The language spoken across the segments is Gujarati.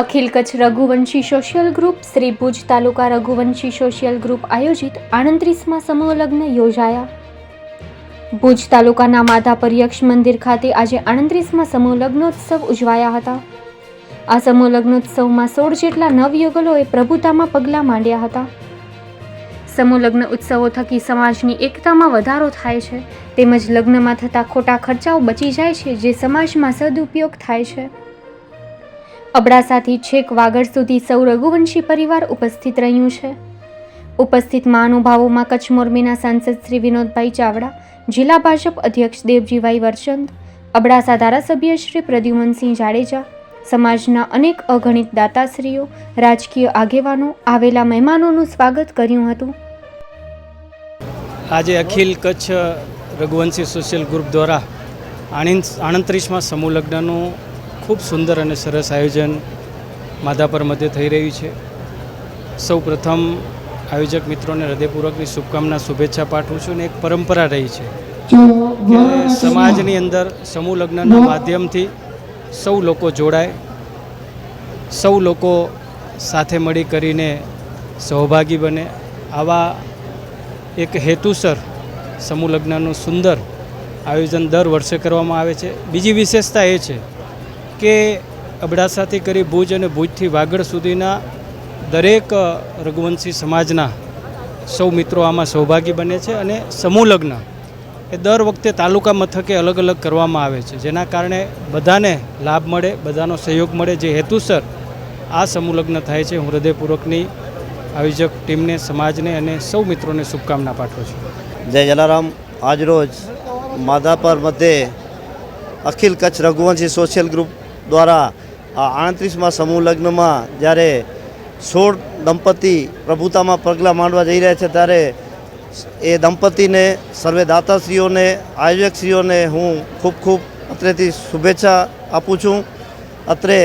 Akhil Kutch Raghuvanshi social group Shri Bhuj taluka Raghuvanshi social group આયોજિત આણત્રીસમાં સમૂહ લગ્ન યોજાયા. ભુજ તાલુકાના માધા પર્યક્ષ મંદિર ખાતે આજે આણત્રીસમાં સમૂહ લગ્નોત્સવ ઉજવાયા હતા. આ સમૂહ લગ્નોત્સવમાં સોળ જેટલા નવયુગલોએ પ્રભુતામાં પગલાં માંડ્યા હતા. સમૂહ લગ્ન ઉત્સવો થકી સમાજની એકતામાં વધારો થાય છે. તેમજ લગ્નમાં થતા ખોટા ખર્ચાઓ બચી જાય છે, જે સમાજમાં સદુપયોગ થાય છે. અબડાસાથી છેક વાગડ સુધી સૌ રઘુવંશી પરિવાર ઉપસ્થિત રહ્યું છે. ઉપસ્થિત મહાનુભાવોમાં કચ્છ મોરબીના સાંસદ શ્રી વિનોદભાઈ ચાવડા, જિલ્લા ભાજપ અધ્યક્ષ દેવજીભાઈ વરચંદ, અબડાસા ધારાસભ્ય શ્રી પ્રદ્યુમનસિંહ જાડેજા, સમાજના અનેક અગણિત દાતાશ્રીઓ, રાજકીય આગેવાનો, આવેલા મહેમાનોનું સ્વાગત કર્યું હતું. આજે અખિલ કચ્છ રઘુવંશી સોશિયલ ગ્રુપ દ્વારા આણંદ આણત્રીસમાં સમૂહ લગ્નનું ખૂબ સુંદર અને સરસ આયોજન માધાપર મધ્યે થઈ રહ્યું છે. સૌ પ્રથમ આયોજક મિત્રોને હૃદયપૂર્વકની શુભકામના, શુભેચ્છા પાઠવું છું અને એક પરંપરા રહી છે સમાજની અંદર સમૂહ લગ્નના માધ્યમથી સૌ લોકો જોડાય, સૌ લોકો સાથે મળી કરીને સહભાગી બને. આવા એક હેતુસર સમૂહ લગ્નનું સુંદર આયોજન દર વર્ષે કરવામાં આવે છે. બીજી વિશેષતા એ છે કે અબડાસાથી કરી ભુજ અને ભુજથી વાગડ સુધીના દરેક રઘુવંશી સમાજના સૌ મિત્રો આમાં સૌભાગી બને છે અને સમૂહ લગ્ન એ દર વખતે તાલુકા મથકે અલગ અલગ કરવામાં આવે છે. જેના કારણે બધાને લાભ મળે, બધાનો સહયોગ મળે. જે હેતુસર આ સમૂહ લગ્ન થાય છે, હું હૃદયપૂર્વકની આયોજક ટીમને, સમાજને અને સૌ મિત્રોને શુભકામના પાઠવું છું. જય જલારામ. આજરોજ માધાપર મધ્યે અખિલ કચ્છ રઘુવંશી સોશિયલ ગ્રુપ દ્વારા આ આણત્રીસમાં સમૂહ લગ્નમાં જ્યારે સોળ દંપતી પ્રભુતામાં પગલાં માંડવા જઈ રહ્યા છે, ત્યારે એ દંપતીને, સર્વે દાતાશ્રીઓને, આયોજકશ્રીઓને હું ખૂબ ખૂબ અત્રેથી શુભેચ્છા આપું છું. અત્રે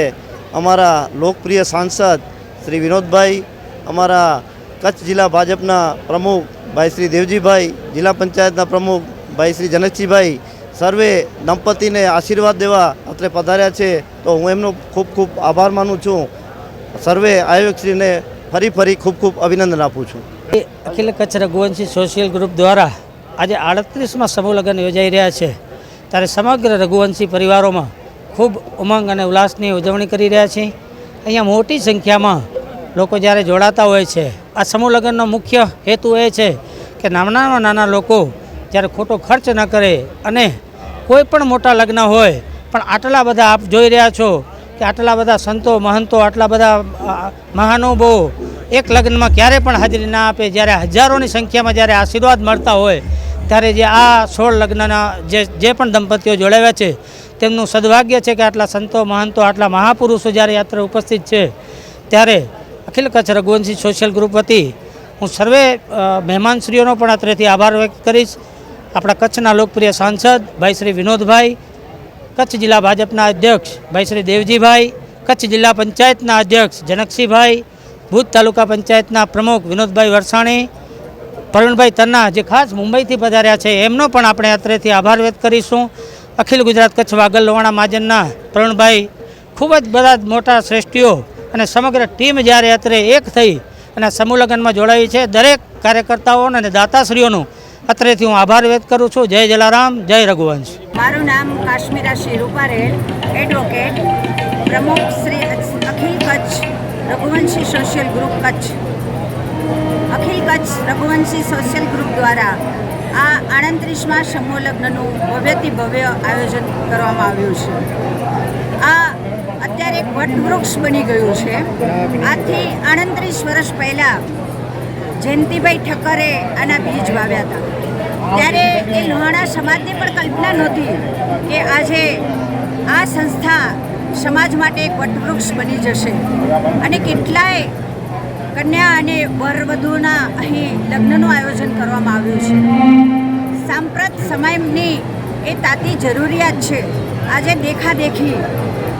અમારા લોકપ્રિય સાંસદ શ્રી વિનોદભાઈ, અમારા કચ્છ જિલ્લા ભાજપના પ્રમુખ ભાઈ શ્રી દેવજીભાઈ, જિલ્લા પંચાયતના પ્રમુખ ભાઈ શ્રી જનકજીભાઈ, સર્વે દંપતીને આશીર્વાદ દેવા અત્રે પધાર્યા છે, તો હું એમનો ખૂબ ખૂબ આભાર માનું છું. સર્વે આયોજકશ્રીને ફરી ફરી ખૂબ ખૂબ અભિનંદન આપું છું. અખિલ કચ્છ રઘુવંશી સોશિયલ ગ્રુપ દ્વારા આજે આડત્રીસમાં સમૂહ યોજાઈ રહ્યા છે. ત્યારે સમગ્ર રઘુવંશી પરિવારોમાં ખૂબ ઉમંગ અને ઉલ્લાસની ઉજવણી કરી રહ્યા છે. અહીંયા મોટી સંખ્યામાં લોકો જ્યારે જોડાતા હોય છે, આ સમૂહ મુખ્ય હેતુ એ છે કે નાના નાના લોકો જ્યારે ખોટો ખર્ચ ન કરે અને કોઈ પણ મોટા લગ્ન હોય પણ આટલા બધા આપ જોઈ રહ્યા છો કે આટલા બધા સંતો, મહંતો, આટલા બધા મહાનુભવો એક લગ્નમાં ક્યારે પણ હાજરી ના આપે. જ્યારે હજારોની સંખ્યામાં જ્યારે આશીર્વાદ મળતા હોય, ત્યારે જે આ સોળ લગ્નના જે જે પણ દંપતીઓ જોડાવ્યા છે, તેમનું સદભાગ્ય છે કે આટલા સંતો, મહંતો, આટલા મહાપુરુષો જ્યારે યાત્રા ઉપસ્થિત છે, ત્યારે અખિલ કચ્છ રઘુવંશી સોશિયલ ગ્રુપ વતી હું સર્વે મહેમાનશ્રીઓનો પણ અત્રેથી આભાર વ્યક્ત કરીશ. આપણા કચ્છના લોકપ્રિય સાંસદ ભાઈ શ્રી વિનોદભાઈ કચ્છ જિલ્લા ભાજપના અધ્યક્ષ ભાઈ શ્રી દેવજીભાઈ, કચ્છ જિલ્લા પંચાયતના અધ્યક્ષ જનકસિંહભાઈ ભૂત તાલુકા પંચાયતના પ્રમુખ વિનોદભાઈ વરસાણી, પ્રવીણભાઈ તન્ના જે ખાસ મુંબઈથી પધાર્યા છે, એમનો પણ આપણે અત્રેથી આભાર વ્યક્ત કરીશું. અખિલ ગુજરાત કચ્છ વાગલ લોવાણા મહાજનના પ્રવીણભાઈ, ખૂબ જ બધા મોટા શ્રેષ્ઠીઓ અને સમગ્ર ટીમ જ્યારે અત્રે એક થઈ અને સમૂહ લગ્નમાં છે, દરેક કાર્યકર્તાઓને અને દાતાશ્રીઓનું અત્રેથી હું આભાર વ્યક્ત કરું છું. જય જલારામ, જય રઘુવંશ. મારું નામ કાશ્મીરા શ્રી રૂપારેલ એડવોકેટ પ્રમુખ Shri Akhil Kutch Raghuvanshi social group Kutch. Akhil Kutch Raghuvanshi social group દ્વારા આ આણત્રીસમાં સમૂહ લગ્નનું ભવ્યથી ભવ્ય આયોજન કરવામાં આવ્યું છે. આ અત્યારે એક વટવૃક્ષ બની ગયું છે. આજથી આણત્રીસ વર્ષ પહેલાં જયંતિભાઈ ઠક્કરે આના બીજ વાવ્યા હતા. ત્યારે એ લોહાણા સમાજને પણ કલ્પના નહોતી કે આજે આ સંસ્થા સમાજ માટે એક વટવૃક્ષ બની જશે. અને કેટલાય કન્યા અને વરવધુના અહીં લગ્નનું આયોજન કરવામાં આવ્યું છે. સાંપ્રત સમયની એ તાતી જરૂરિયાત છે. આજે દેખાદેખી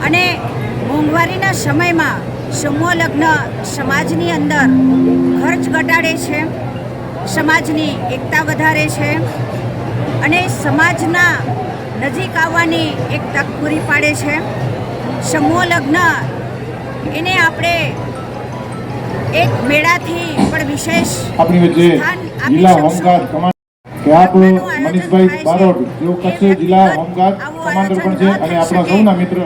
અને મોંઘવારીના સમયમાં સમૂહ લગ્ન સમાજની અંદર ખર્ચ ઘટાડે છે. સમાજની એકતા વધારે છે અને સમાજના નજીક આવવાની એક તક પૂરી પાડે છે સમૂહ લગ્ન એને આપણે એક મેળાથી પણ વિશેષ આપણી વચ્ચે જિલ્લા. હોમગાર્ડ કમાન્ડ કે આપ મનીષભાઈ થાય છે. બારોટ જેઓ કચ્છ જિલ્લા હોમગાર્ડ આવું કમાન્ડર પણ છે અને આપણા. સૌના મિત્ર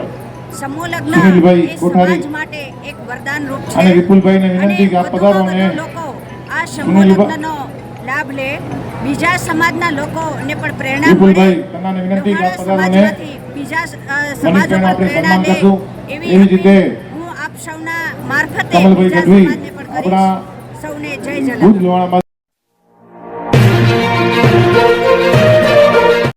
સમૂહ લગ્ન સુનિલભાઈ કોઠારી સમાજ માટે એક વરદાન રૂપ છે અને વિપુલભાઈને વિનંતી કે આપ પધારો અને આ લગ્નનો લાભ લે. બીજા સમાજના લોકોને પણ પ્રેરણા મળે. સમાજમાંથી બીજા સમાજો પણ પ્રેરણા લે. એવી રીતે હું આપ સૌના મારફતે બીજા સમાજને પણ કરીશ. સૌને જય લોહાણામાં